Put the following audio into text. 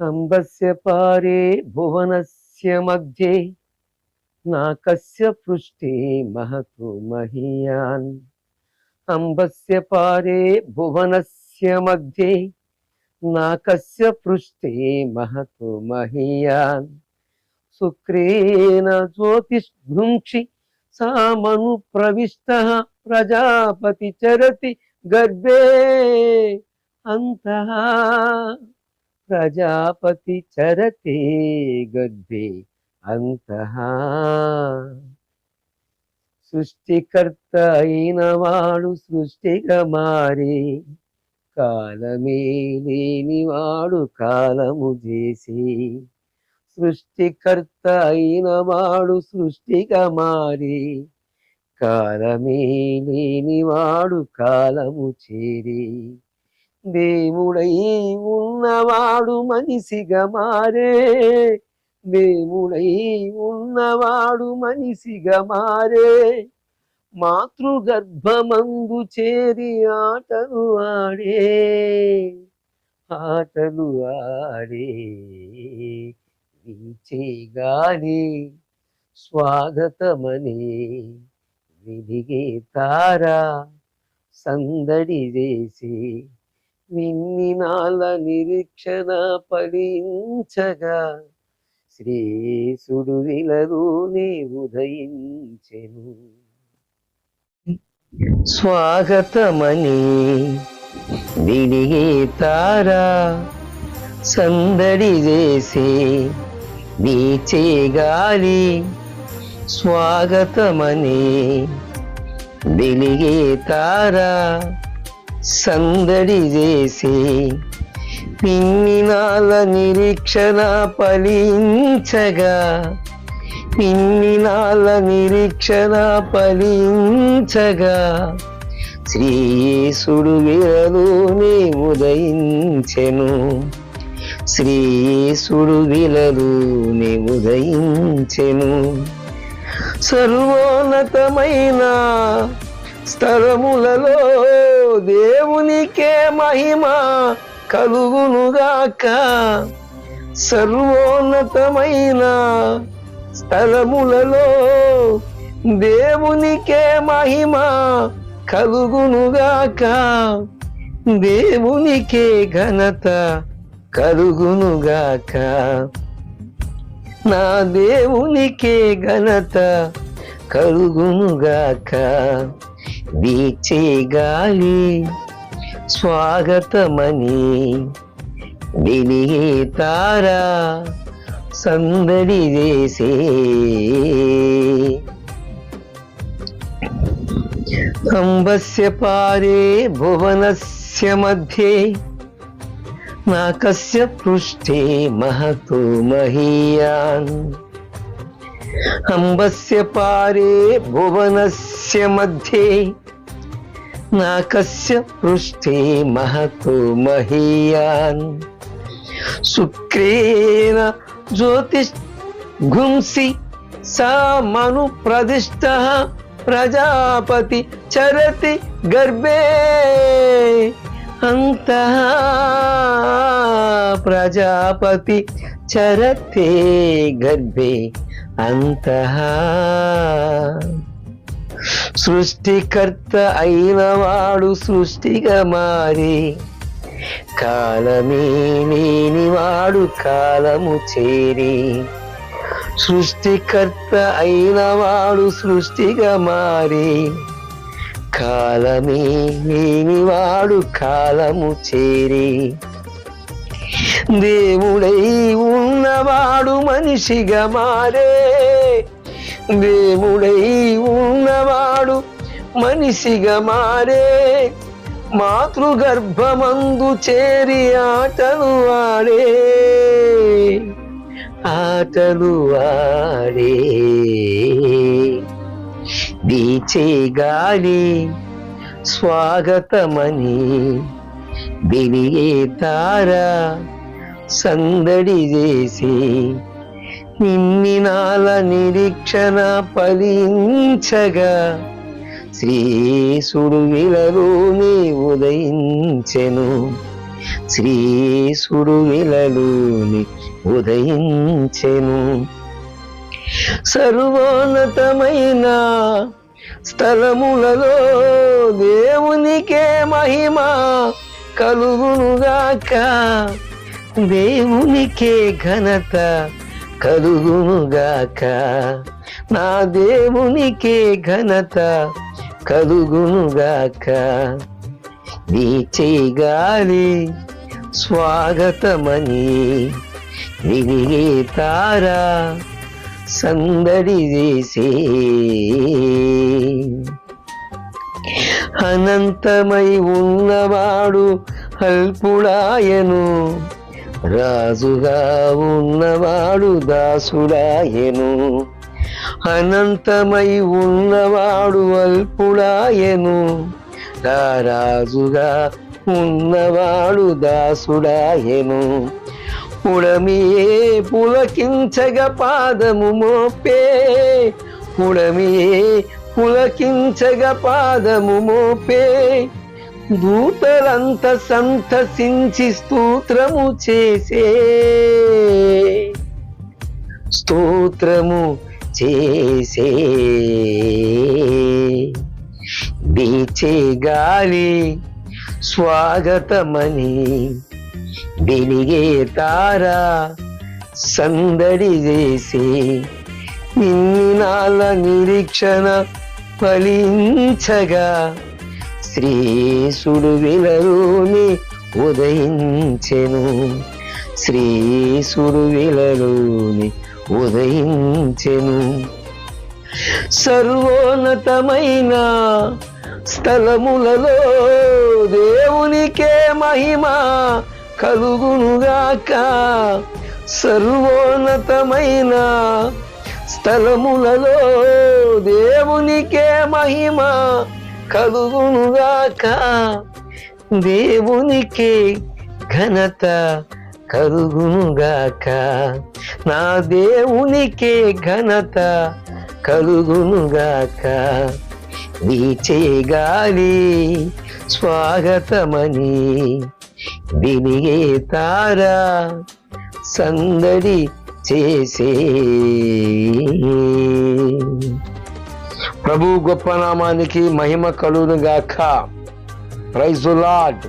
అంబస్య పారే భువనస్య మధ్యే నాకస్య పృష్ఠే మహతు మహీయాన్ అంబస్య పారే భువనస్య మధ్యే నాకస్య పృష్ఠే మహతు మహీయాన్ శుక్రేణ జ్యోతిష్భృంక్షి సామను ప్రవిష్ట ప్రజాపతి చరతి గర్భే అంతః ప్రజాపతి చరతే గర్భే అంతః. సృష్టికర్త అయిన వాడు సృష్టిగా మారి కాలమే లేనివాడు కాలము చేసి. సృష్టికర్త అయిన వాడు సృష్టిగా మారి కాలమే లేనివాడు కాలము చేరి. దేవుడై ఉన్నవాడు మనిషిగా మారే. దేవుడై ఉన్నవాడు మనిషిగా మారే. మాతృగర్భమందు చేరి ఆటలు ఆడే ఆటలు ఆడే వీచే గాలి స్వాగతమని విధిగే తారా సందడి చేసి విన్నినాల నిరీక్షణ ఫలించగా శ్రీసుడు విలరునే ఉదయించెను. స్వాగతమని వెలిగే తారా సందడి చేసే వీచే గాలి స్వాగతమని వెలిగే తారా సందడి చేసి పిన్నినాల నిరీక్షణ ఫలించగా పిన్నినాల నిరీక్షణ ఫలించగా శ్రీసుడు విలలోనే ఉదయించెను. శ్రీసుడు విలలోనే ఉదయించెను. సర్వోన్నతమైన స్థలములలో దేవునికే మహిమ కలుగునుగాక. సర్వోన్నతమైన స్థలములలో దేవునికే మహిమ కలుగునుగాక. దేవునికే ఘనత కలుగునుగాక. నా దేవునికే ఘనత కలుగునుగాక. వీచే గాలి స్వాగతమని. వెలిగే తారా సందడి వేసే. అంబస్య పారే భువనస్య మధ్యే. నాకస్య పృష్ఠే మహతో మహీయాన్. అంబస్య పారే భువనస్య మధ్యే నాకస్య పృష్ఠే మహతో మహీయాన్ శుక్రేణ జ్యోతిష్ గుంసి సా మను ప్రదిష్ట ప్రజాపతి చరతి గర్భే అంత ప్రజాపతి చరతే గర్భే అంత సృష్టికర్త అయిన వాడు సృష్టిగా మారి కాలమే లేనివాడు కాలము చేరి సృష్టికర్త అయిన వాడు సృష్టిగా మారి కాలమే లేనివాడు కాలము చేరి దేవుడై ఉన్నవాడు మనిషిగా మారే. దేవుడై ఉన్నవాడు మనిషిగా మారే. మాతృగర్భమందు చేరి ఆటలు ఆడే. ఆటలు ఆడే. బీచే గాలి స్వాగతమని వెలిగే తారా సందడి చేసి నిన్నినాల నిరీక్షణ ఫలించగా శ్రీసుడు విలలోనే ఉదయించెను. శ్రీ విలలోని ఉదయించెను. సర్వోన్నతమైన స్థలములలో దేవునికే మహిమ కలుగునుగాక. దేవునికే ఘనత కలుగునుగాక. నా దేవునికే ఘనత కలుగునుగాక. వీచే గాలి స్వాగతమని విరిగే తారా సందడి చేసే. అనంతమై ఉన్నవాడు అల్పుడాయను రాజుగా ఉన్నవాడు దాసుడాయను. అనంతమై ఉన్నవాడు అల్పుడాయను. రాజుగా ఉన్నవాడు దాసుడాయను. పుడమియే పులకించగ పాదము మోపే. పుడమియే పులకించగ పాదము మోపే. దూతలంత సంతసించి స్తోత్రము చేసే. స్తోత్రము చేసే. బీచే గాలి స్వాగతమని. వెలిగే తారా సందడి చేసి. నిన్నాల నిరీక్షణ ఫలించగా. శ్రీసుడు విలలోని ఉదయించెను. శ్రీసుడు విలలోని ఉదయించెను. సర్వోన్నతమైన స్థలములలో దేవునికే మహిమ కలుగునుగాక. సర్వోన్నతమైన స్థలములలో దేవునికే మహిమ కలుగునుగాక దేవునికే ఘనత కలుగునుగాక. నా దేవునికే ఘనత కలుగునుగాక. వీచే గాలి స్వాగతమని వినిగే తారా సందడి చేసే. ప్రభు గొప్ప నామానికి మహిమ కలుగునుగాక. ప్రైజులాడ్